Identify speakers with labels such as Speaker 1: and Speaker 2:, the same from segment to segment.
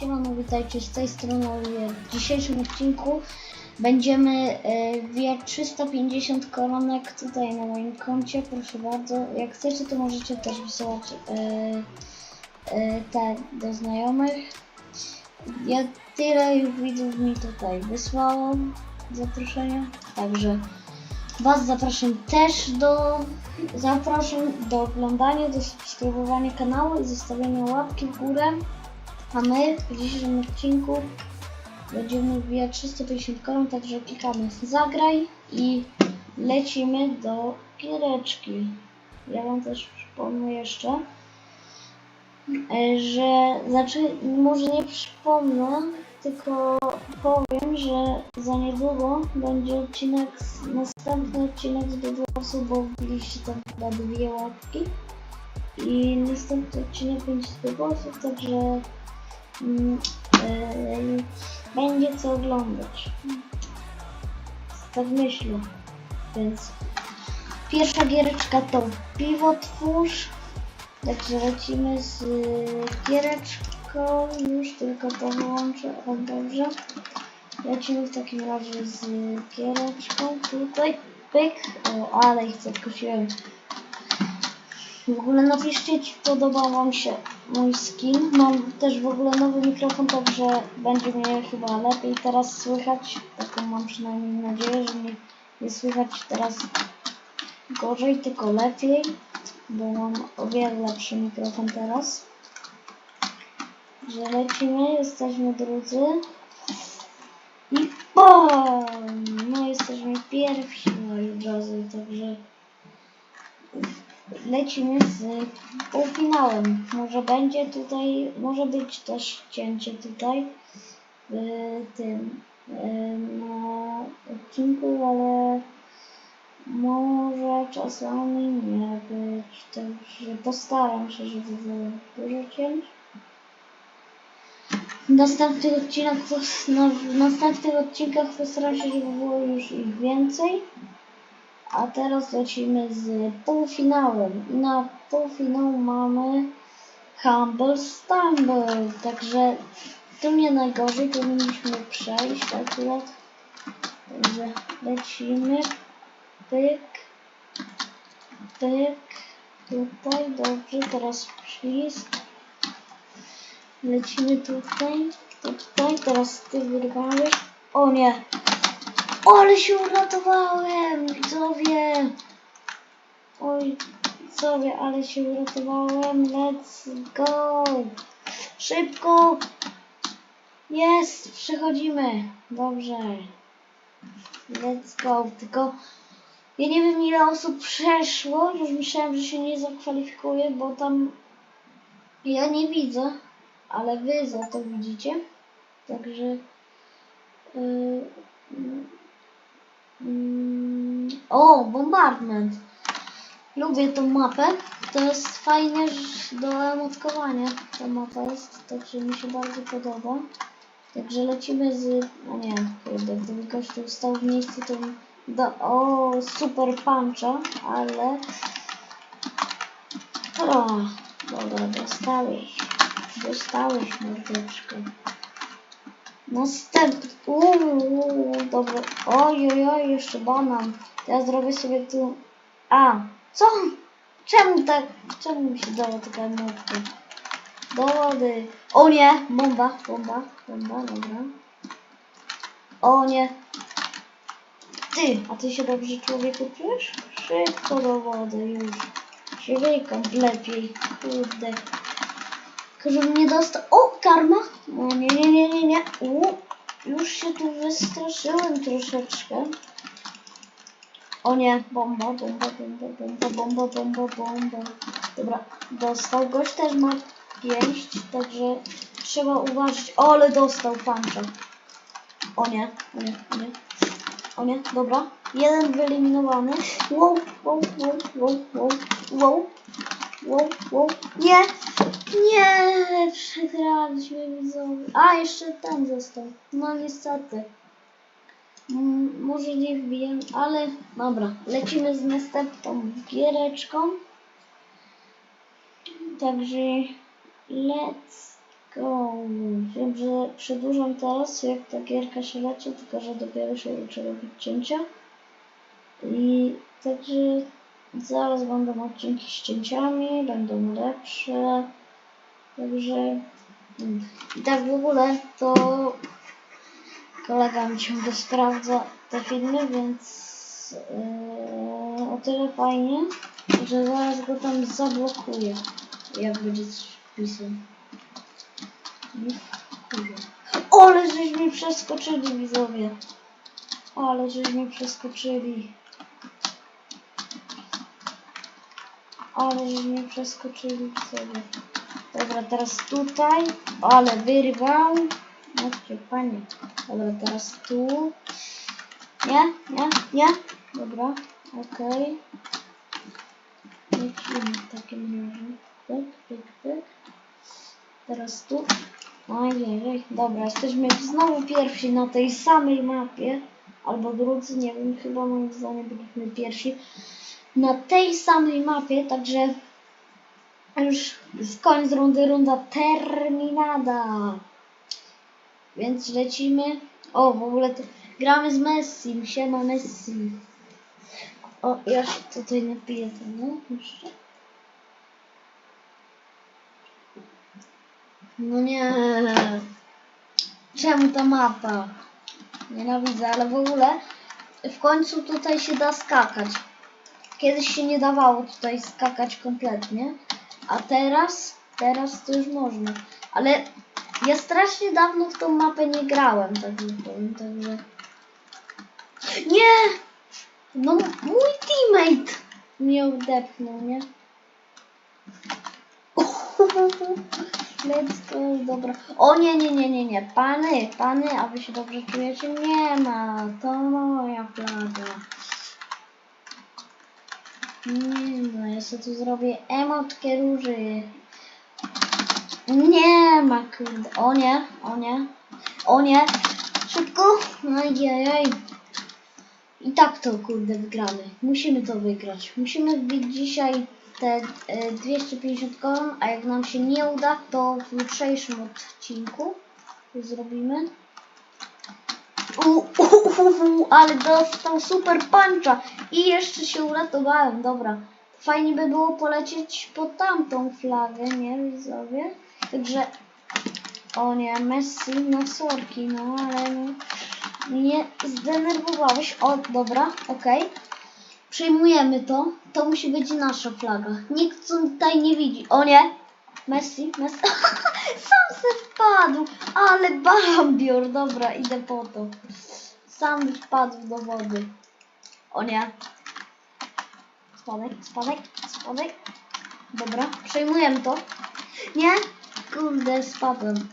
Speaker 1: Siemano, witajcie z tej strony. W dzisiejszym odcinku będziemy e, wbijać 350 koronek tutaj na moim koncie, proszę bardzo. Jak chcecie, to możecie też wysyłać e, e, te do znajomych. Ja tyle już widzów mi tutaj wysłało zaproszenia, także Was zapraszam też do zapraszam do oglądania, do subskrybowania kanału i zostawienia łapki w górę. A my w dzisiejszym odcinku będziemy wbijać 350 koron, także klikamy zagraj i lecimy do giereczki. Ja Wam też przypomnę jeszcze, e, że znaczy może nie przypomnę, tylko powiem, że za niedługo będzie odcinek, następny odcinek z Bedwassu, bo wbiliście tam chyba dwie łapki. I następny odcinek będzie z Bedwassów, także będzie co oglądać. Tak myślę. Więc pierwsza giereczka to piwo twórz. Także lecimy z y, giereczką. Już tylko to wyłączę. O, dobrze. Lecimy w takim razie z giereczką. Tutaj pyk. O, ale ich zakosiłem. W ogóle napiszcie, czy podobał Wam się mój skin. Mam też w ogóle nowy mikrofon, także będzie mnie chyba lepiej teraz słychać. Taką mam przynajmniej nadzieję, że mnie nie słychać teraz gorzej, tylko lepiej, bo mam o wiele lepszy mikrofon teraz. Że lecimy, jesteśmy drudzy. I BOOM! No jesteśmy pierwsi moi drodzy, także lecimy z półfinałem. Może będzie tutaj, może być też cięcie tutaj w tym na odcinku, ale może czasami nie być. Także postaram się, żeby było dużo cięć. Następnych odcinkach, no, w następnych odcinkach postaram się, żeby było już ich więcej. A teraz lecimy z półfinałem. I na półfinał mamy Humble Stumble. Także tu nie najgorzej, powinniśmy przejść akurat. Także lecimy. Pyk. Pyk. Tutaj, dobrze, teraz przycisk. Lecimy tutaj. Tutaj, teraz ty wyrwałeś. O nie! Ale się uratowałem, widzowie! Oj, widzowie, ale się uratowałem. Let's go! Szybko! Jest, przechodzimy. Dobrze. Let's go. Tylko ja nie wiem ile osób przeszło. Już myślałem, że się nie zakwalifikuje, bo tam ja nie widzę, ale wy za to widzicie. Także yy, Mm, O, bombardment. Lubię tą mapę. To jest fajnie do emotkowania. Ta mapa jest, także mi się bardzo podoba. Także lecimy z... No nie, kurde, gdyby gościu stał w miejscu, to do... O, super puncha, ale... O, dobra, dostałeś. Dostałeś, mordeczko. Następny. Uuu, dobra. Oj, oj, oj, jeszcze banan. Ja zrobię sobie tu. A, co? Czemu tak? Czemu mi się dało taka emotka? Do wody. O nie! Bomba, bomba, bomba, dobra. O nie! Ty, a ty się dobrze człowieku czujesz? Szybko do wody już. Się wykąp lepiej. Kurde. Żebym nie dostał. O, karma! O, nie, nie, nie, nie, nie. U, już się tu wystraszyłem troszeczkę. O nie, bomba, bomba, bomba, bomba, bomba, bomba, bomba. Dobra, dostał. Gość też ma pięść, także trzeba uważać. O, ale dostał pancza. O nie, o nie, o nie. O nie, dobra. Jeden wyeliminowany. Wow, wow, wow, wow, wow, wow. Wow, wow. Nie! Nie! Przegraliśmy widzowie. A, jeszcze ten został. No niestety. Mm, może nie wbiję, ale dobra. Lecimy z następną giereczką. Także let's go. Wiem, że przedłużam teraz, jak ta gierka się leci, tylko że dopiero się uczę robić cięcia. I także zaraz będą odcinki z cięciami, będą lepsze. Także i tak w ogóle to kolega mi ciągle sprawdza te filmy, więc yy, o tyle fajnie, że zaraz go tam zablokuję, jak będzie coś wpisał. Ale żeśmy przeskoczyli widzowie. Ale żeśmy przeskoczyli. Ale żeśmy przeskoczyli widzowie. Dobra, teraz tutaj. Ale wyrwał. Chodźcie, panie. Dobra, teraz tu. Nie, nie, nie. Dobra, okej. Lecimy w takim razie. Pyk, pyk, pyk. Teraz tu. Ojej, dobra, jesteśmy znowu pierwsi na tej samej mapie. Albo drudzy, nie wiem, chyba moim zdaniem byliśmy pierwsi. Na tej samej mapie, także już z koniec rundy, runda terminada. Więc lecimy. O, w ogóle gramy z Messi. Siema Messi. O, ja się tutaj napiję no, jeszcze. No nie. Czemu ta mapa? Nienawidzę, ale w ogóle w końcu tutaj się da skakać. Kiedyś się nie dawało tutaj skakać kompletnie, a teraz, teraz to już można. Ale ja strasznie dawno w tą mapę nie grałem, tak powiem, także... Nie! No mój teammate mnie odepchnął, nie? Let's go, dobra. O nie, nie, nie, nie, nie. Pany, pany, a wy się dobrze czujecie? Nie ma. To moja flaga. Nie no, ja sobie tu zrobię emotkę róży. Nie ma, kurde. O nie, o nie. O nie. Szybko. Ajajaj. I tak to, kurde, wygramy. Musimy to wygrać. Musimy wbić dzisiaj te e, 250 koron, a jak nam się nie uda, to w jutrzejszym odcinku zrobimy. U, ale dostał super puncha i jeszcze się uratowałem, dobra. Fajnie by było polecieć po tamtą flagę, nie widzowie? Także, o nie, Messi na sorki, no ale no, mnie zdenerwowałeś. O, dobra, okej. Przejmujemy to. To musi być nasza flaga. Nikt tutaj nie widzi. O nie! Messi, Messi. Sam se wpadł. Ale bambior. Dobra, idę po to. Sam wpadł do wody. O nie. Spadek, spadek, spadek. Dobra, przejmujemy to. Nie? Kurde, spadłem.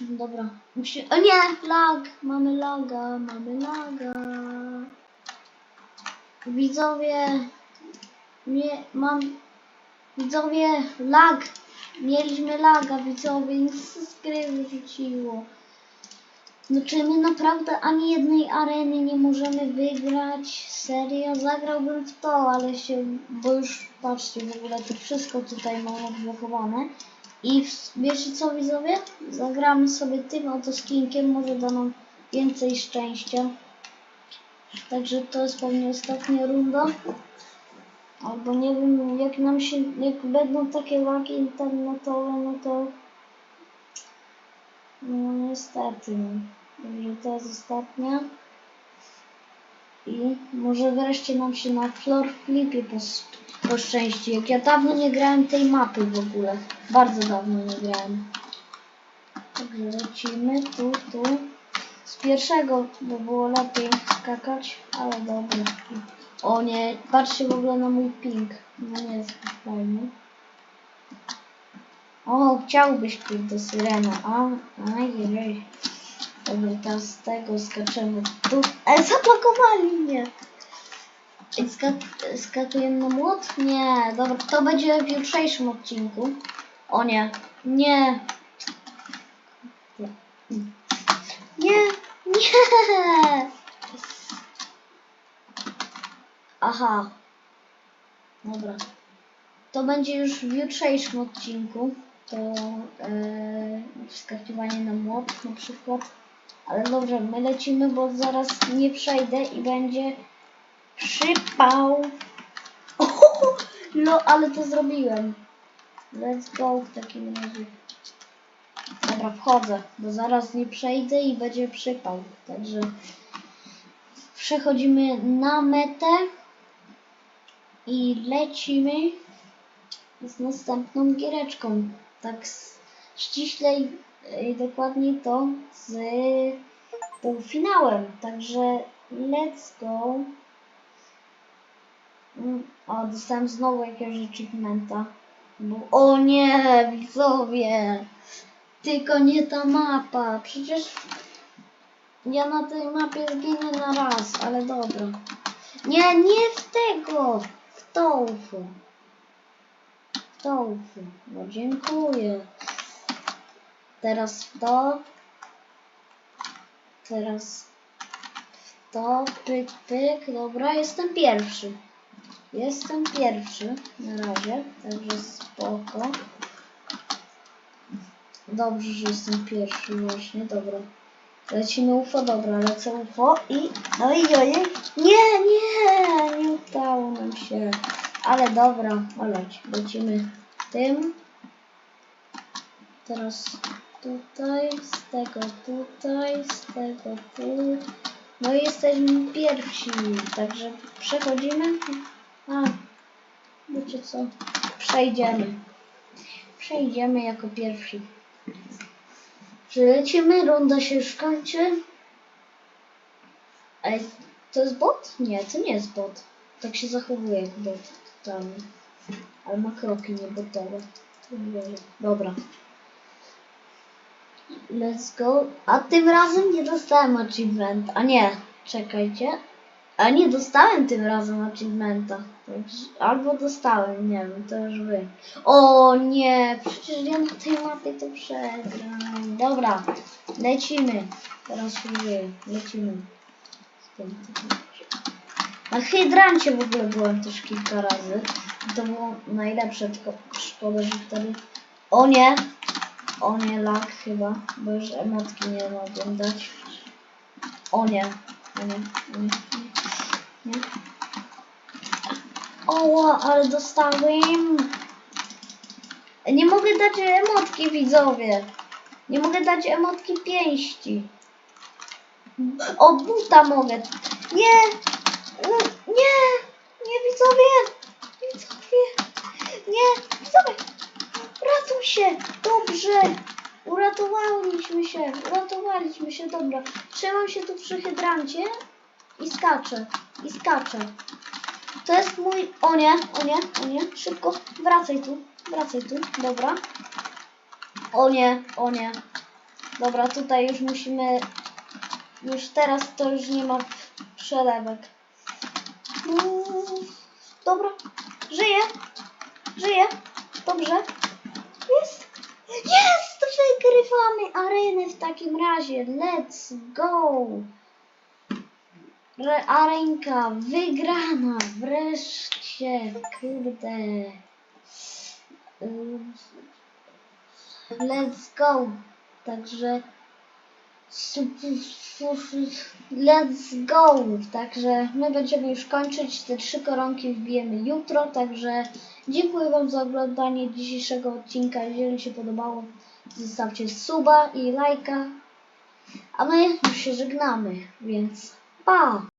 Speaker 1: Dobra, musi... O nie! Lag! Mamy laga, mamy laga. Widzowie... Nie, mam... Widzowie, lag! Mieliśmy laga, widzowie, nic z gry wyrzuciło. No czy my naprawdę ani jednej areny nie możemy wygrać? Serio? Zagrałbym w to, ale się... Bo już, patrzcie, w ogóle to wszystko tutaj mam odblokowane. I w, wiecie co widzowie? Zagramy sobie tym oto skinkiem, może da nam więcej szczęścia. Także to jest pewnie ostatnia runda. Albo nie wiem, jak nam się, jak będą takie lagi internetowe, no to no niestety. no. Także to jest ostatnia. I może wreszcie nam się na floor flipie pos- poszczęści. Jak ja dawno nie grałem tej mapy w ogóle. Bardzo dawno nie grałem. Także lecimy tu, tu. Z pierwszego by było lepiej skakać, ale dobra. O nie, patrzcie w ogóle na mój ping. No nie jest fajny. O, chciałbyś kurde syrena. A, ajej. Dobra, teraz z tego skaczemy tu. E, zablokowali mnie! Ej, Skak na młot? Nie, dobra, to będzie w jutrzejszym odcinku. O nie, nie. Nie, nie. Aha. Dobra. To będzie już w jutrzejszym odcinku. to e, wskakiwanie na młot na przykład. Ale dobrze, my lecimy, bo zaraz nie przejdę i będzie przypał. Ohoho, no, ale to zrobiłem. Let's go w takim razie. Dobra, wchodzę, bo zaraz nie przejdę i będzie przypał. Także przechodzimy na metę i lecimy z następną giereczką. Tak ściślej i dokładnie to z półfinałem. Także let's go. Mm, O, dostałem znowu jakiegoś achievementa. Bo, o nie, widzowie! Tylko nie ta mapa. Przecież ja na tej mapie zginę na raz, ale dobra. Nie, nie w tego! Tofu. Tofu. No dziękuję. Teraz to. Teraz to. Pyk, pyk. Dobra, jestem pierwszy. Jestem pierwszy na razie, także spoko. Dobrze, że jestem pierwszy właśnie, dobra. Lecimy UFO, dobra, lecę UFO i... No i ojej. Nie, nie, nie udało nam się. Ale dobra, oleć. Lecimy tym. Teraz tutaj, z tego tutaj, z tego tu. No i jesteśmy pierwsi, także przechodzimy. A, wiecie co? Przejdziemy. Przejdziemy jako pierwsi. Przylecimy, runda się już kończy. Ej, to jest bot? Nie, to nie jest bot. Tak się zachowuje jak bot. Tam. Ale ma kroki nie botowe. To nie wierzę. Dobra. Let's go. A tym razem nie dostałem achievement. A nie, czekajcie. A nie dostałem tym razem achievementa. Albo dostałem, nie wiem, to już wy. O nie, przecież ja na tej mapie to przegram. Dobra, lecimy. Teraz dzieje, lecimy. Na hydrancie w ogóle byłem też kilka razy. To było najlepsze, tylko szkoda, że wtedy... O nie! O nie, lag chyba, bo już emotki nie mogłem dać. O nie, o nie, o nie, nie. Oła, ale dostałem. Nie mogę dać emotki widzowie. Nie mogę dać emotki pięści. O, buta mogę. Nie! No, Nie! Nie widzowie! Widzowie! Nie! Widzowie! Ratuj się! Dobrze! Uratowaliśmy się! Uratowaliśmy się, dobra. Trzymam się tu przy hydrancie i skaczę. I skaczę. To jest mój... O nie, o nie, o nie. Szybko. Wracaj tu. Wracaj tu. Dobra. O nie, o nie. Dobra, tutaj już musimy... Już teraz to już nie ma przelewek. Dobra. Żyję. Żyję. Dobrze. Jest. Jest! Wygrywamy arenę w takim razie. Let's go. Re arenka wygrana. Wreszcie. Kurde. Ym, Let's go. Także Let's go! Także my będziemy już kończyć. Te trzy koronki wbijemy jutro. Także dziękuję Wam za oglądanie dzisiejszego odcinka. Jeżeli się podobało, zostawcie suba i lajka. A my już się żegnamy, więc 爸